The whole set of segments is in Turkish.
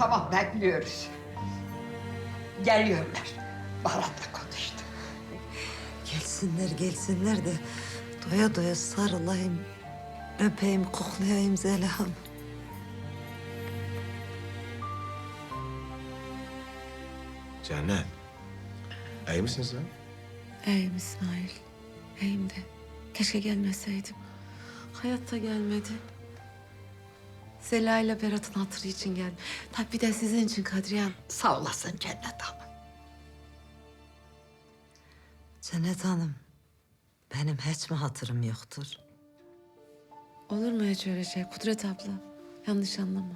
tamam ben biliyoruz. Geliyorlar. Bahar'la konuştum. Gelsinler gelsinler de doya doya sarılayım, öpeyim, koklayayım Zeliha'm. Cennet. İyi misin sen? İyiyim İsmail. İyiyim de. Keşke gelmeseydim. Hayatta gelmedi. Zela ile Berat'ın hatırı için geldim. Tabii bir de sizin için Kadriye Hanım. Sağ olasın Cennet Hanım. Cennet Hanım, benim hiç mi hatırım yoktur? Olur mu hiç öyle şey Kudret abla? Yanlış anlama.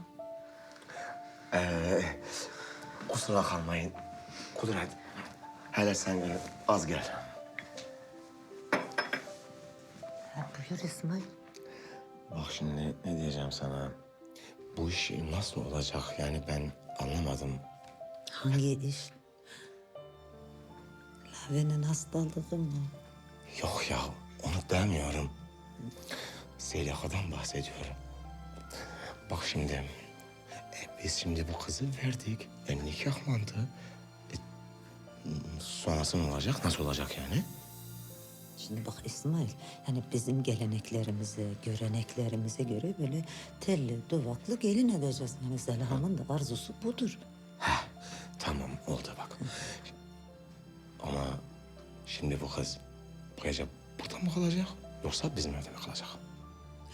Ee, kusura kalmayın. Kudret. Hele sen gel, az gel. Ha, buyur İsmail. Bak şimdi ne diyeceğim sana. Bu iş nasıl olacak yani ben anlamadım. Hangi iş? Lave'nin hastalığı mı? Yok ya onu demiyorum. Zeliha'dan bahsediyorum. Bak şimdi. e, biz şimdi bu kızı verdik. E, nikahlandı. E, sonrası ne olacak? Nasıl olacak yani? Şimdi bak İsmail, yani bizim geleneklerimize, göreneklerimize göre böyle telli, duvaklı gelin edeceğiz. Yani Zeliha'mın da arzusu budur. Heh, tamam oldu bak. Ama şimdi bu kız bu gece burada mı kalacak? Yoksa bizim evde mi kalacak?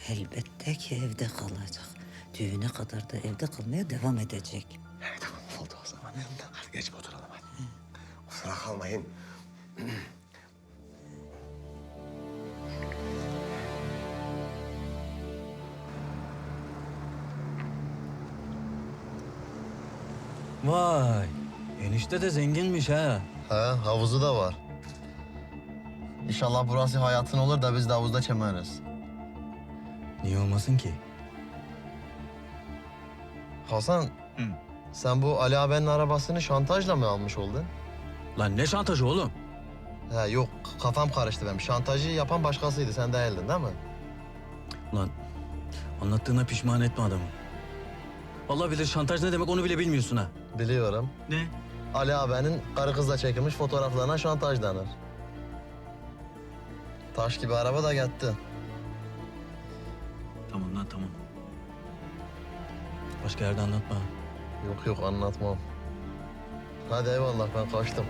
Elbette ki evde kalacak. Düğüne kadar da evde kalmaya devam edecek. He, tamam oldu o zaman. Hadi geç oturalım hadi. Kusura kalmayın. Vay, enişte de zenginmiş ha. He, havuzu da var. İnşallah burası hayatın olur da biz de havuzda çemeriz. Niye olmasın ki? Hasan, sen bu Ali ağabeyinin arabasını şantajla mı almış oldun? Lan ne şantajı oğlum? He yok, kafam karıştı benim. Şantajı yapan başkasıydı, sen değildin değil mi? Lan anlattığına pişman etme adamı. Vallahi bilir şantaj ne demek onu bile bilmiyorsun ha. Biliyorum. Ne? Ali ağabeyinin karı kızla çekilmiş fotoğraflarına şantaj denir. Taş gibi araba da gitti. Tamam lan tamam. Başka yerde anlatma. Yok yok anlatmam. Hadi eyvallah ben kaçtım.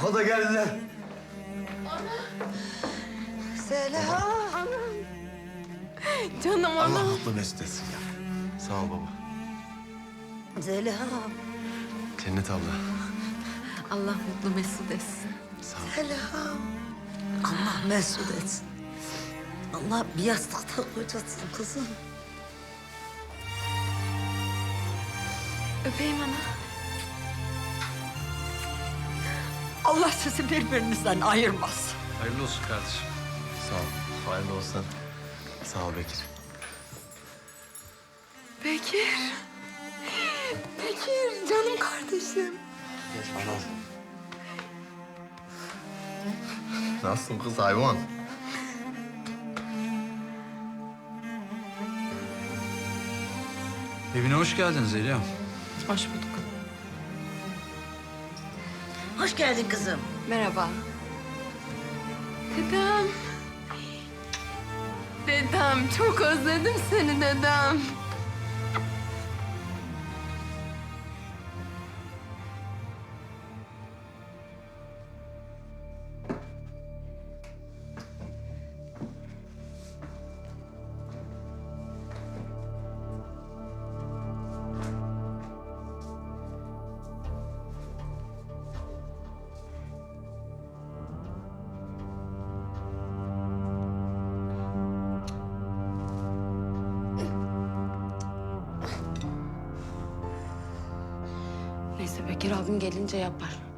Aha da geldiler. Zeliha! Canım Allah mutlu mesut etsin ya. Sağ ol baba. Zeliha! Cennet abla. Allah mutlu mesut etsin. Sağ ol. Zeliha! Allah mesut etsin. Allah bir yastıkta kocatsın kızım. Öpeyim ana. Allah sizi birbirinizden ayırmaz. Hayırlı olsun kardeşim. Sağ ol. Hayırlı olsun. Sağ ol Bekir. Bekir. Bekir canım kardeşim. Nasılsın kız hayvan? Evine hoş geldin Zeliha. Hoş bulduk. Hoş geldin kızım. Merhaba. Dedem. Dedem çok özledim seni dedem. Bekir abim gelince yapar.